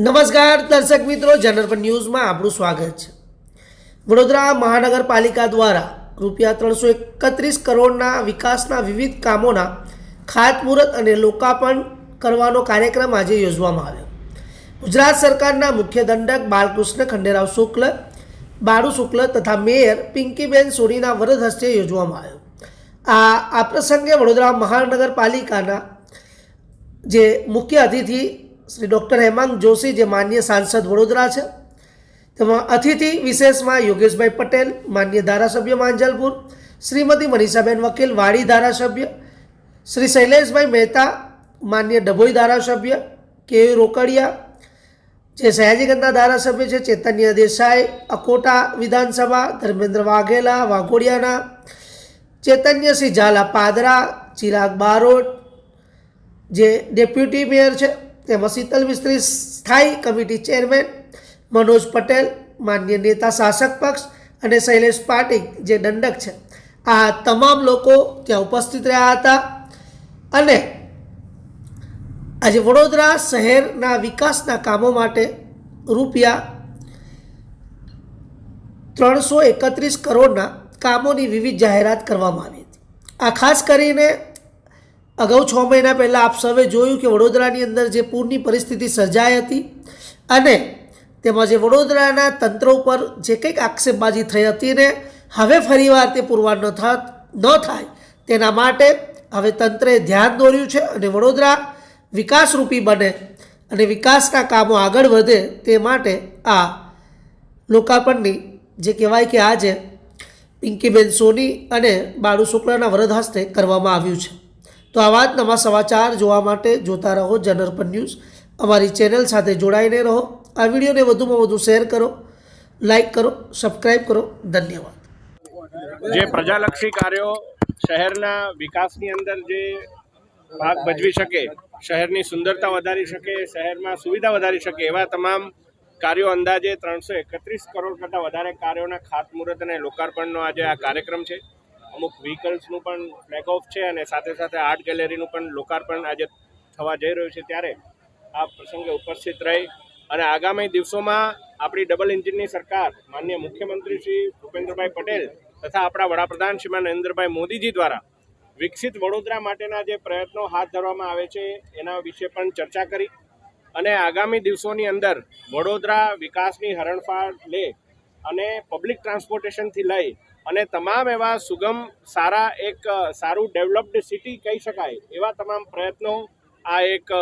નમસ્કાર દર્શક મિત્રો જનરપન ન્યૂઝમાં આપણું સ્વાગત છે. વડોદરા મહાનગરપાલિકા દ્વારા રૂપિયા ત્રણસો એકત્રીસ કરોડના વિકાસના વિવિધ કામોના ખાતમુહૂર્ત અને લોકાર્પણ કરવાનો કાર્યક્રમ આજે યોજવામાં આવ્યો. ગુજરાત સરકારના મુખ્ય દંડક બાલકૃષ્ણ ખંડેરાવ શુક્લ, બાળુ શુક્લ તથા મેયર પિંકીબેન સોનીના વરદ હસ્તે યોજવામાં આવ્યો. આ આ પ્રસંગે વડોદરા મહાનગરપાલિકાના જે મુખ્ય અતિથિ શ્રી ડૉક્ટર હેમાંગ જોશી, જે માન્ય સાંસદ વડોદરા છે. તેમાં અતિથિ વિશેષમાં યોગેશભાઈ પટેલ, માન્ય ધારાસભ્ય માંજલપુર, શ્રીમતી મનીષાબેન વકીલ, વાડી ધારાસભ્ય, શ્રી શૈલેષભાઈ મહેતા, માન્ય ડભોઈ ધારાસભ્ય, કે. રોકડિયા, જે સયાજીગંજના ધારાસભ્ય છે, ચૈતન્ય દેસાઈ, અકોટા વિધાનસભા, ધર્મેન્દ્ર વાઘેલા, વાઘોડિયાના ચેતન્યસિંહ ઝાલા પાદરા, ચિરાગ બારોટ, જે ડેપ્યુટી મેયર છે. તેમાં શીતલ મિસ્ત્રી સ્થાયી કમિટી ચેરમેન મનોજ પટેલ, માન્ય નેતા શાસક પક્ષ અને શૈલેષ પાટીલ જે દંડક છે. આ તમામ લોકો ત્યાં ઉપસ્થિત રહ્યા હતા અને આજે વડોદરા શહેરના વિકાસના કામો માટે રૂપિયા ત્રણસો એકત્રીસ કરોડના કામોની વિવિધ જાહેરાત કરવામાં આવી હતી. આ ખાસ કરીને અગાઉ છ મહિના પહેલાં આપ સૌએ જોયું કે વડોદરાની અંદર જે પૂરની પરિસ્થિતિ સર્જાઈ હતી અને તેમાં જે વડોદરાના તંત્ર ઉપર જે કંઈક આક્ષેપબાજી થઈ હતી ને હવે ફરીવાર તે પુરવાર ન ન થાય તેના માટે હવે તંત્રે ધ્યાન દોર્યું છે અને વડોદરા વિકાસરૂપી બને અને વિકાસના કામો આગળ વધે તે માટે આ લોકાર્પણની જે કહેવાય કે આજે પિંકીબેન સોની અને બાળુ શુક્લાના વરદ હસ્તે કરવામાં આવ્યું છે. તો આવા જ નવા સમાચાર જોવા માટે જોતા રહો જનરપન ન્યૂઝ અમારી ચેનલ સાથે જોડાઈને રહો. આ વિડીયોને વધુમાં વધુ શેર કરો લાઈક કરો સબસ્ક્રાઈબ કરો. ધન્યવાદ. જે પ્રજાલક્ષી કાર્યો શહેરના વિકાસની અંદર જે ભાગ ભજવી શકે, શહેરની સુંદરતા વધારી શકે, શહેરમાં સુવિધા વધારી શકે, એવા તમામ કાર્યો અંદાજે ત્રણસો એકત્રીસ કરોડ કરતાં વધારે કાર્યોના ખાતમુહૂર્ત અને લોકાર્પણનો આજે આ કાર્યક્રમ છે. અમુક વ્હીકલ્સનું પણ ફ્લેગ ઓફ છે અને સાથે સાથે આર્ટ ગેલેરીનું પણ લોકાર્પણ આજે થવા જઈ રહ્યું છે ત્યારે આ પ્રસંગે ઉપસ્થિત રહી અને આગામી દિવસોમાં આપણી ડબલ એન્જિનની સરકાર, માન્ય મુખ્યમંત્રી શ્રી ભૂપેન્દ્રભાઈ પટેલ તથા આપણા વડાપ્રધાન શ્રીમાન નરેન્દ્રભાઈ મોદીજી દ્વારા વિકસિત વડોદરા માટેના જે પ્રયત્નો હાથ ધરવામાં આવે છે એના વિશે પણ ચર્ચા કરી અને આગામી દિવસોની અંદર વડોદરા વિકાસની હરણફાળ લે અને પબ્લિક ટ્રાન્સપોર્ટેશનથી લઈ અને તમામ એવા સુગમ, સારા એક સારું ડેવલપ્ડ સિટી કહી શકાય, એવા તમામ પ્રયત્નો આ એક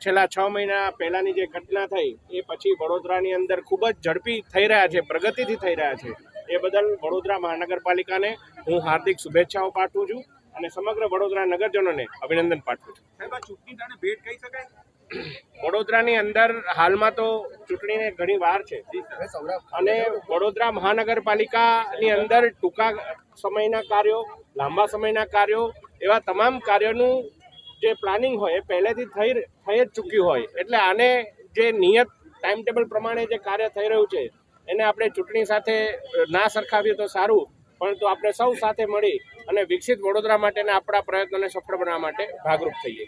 છેલ્લા છ મહિના પહેલાંની જે ઘટના થઈ, એ પછી વડોદરાની અંદર ખૂબ જ ઝડપી થઈ રહ્યા છે, પ્રગતિથી થઈ રહ્યા છે. એ બદલ વડોદરા મહાનગરપાલિકાને હું હાર્દિક શુભેચ્છાઓ પાઠવું છું અને સમગ્ર વડોદરા નગરજનોને અભિનંદન પાઠવું છું. ચૂંટણી ભેટ કહી શકાય? વડોદરાની અંદર હાલમાં તો ચૂંટણીને ઘણી વાર છે. અને વડોદરા મહાનગરપાલિકાની અંદર ટૂંકા સમયના કાર્યો લાંબા સમયના કાર્યો એવા તમામ કાર્યોનું જે પ્લાનિંગ હોય એ પહેલેથી થઈ થઈ જ ચૂક્યું હોય. એટલે આને જે નિયત ટાઈમ ટેબલ પ્રમાણે જે કાર્ય થઈ રહ્યું છે એને આપણે ચૂંટણી સાથે ના સરખાવીએ તો સારું પરંતુ આપણે સૌ સાથે મળી અને વિકસિત વડોદરા માટેના આપણા પ્રયત્નોને સફળ બનાવવા માટે ભાગરૂપ થઈએ.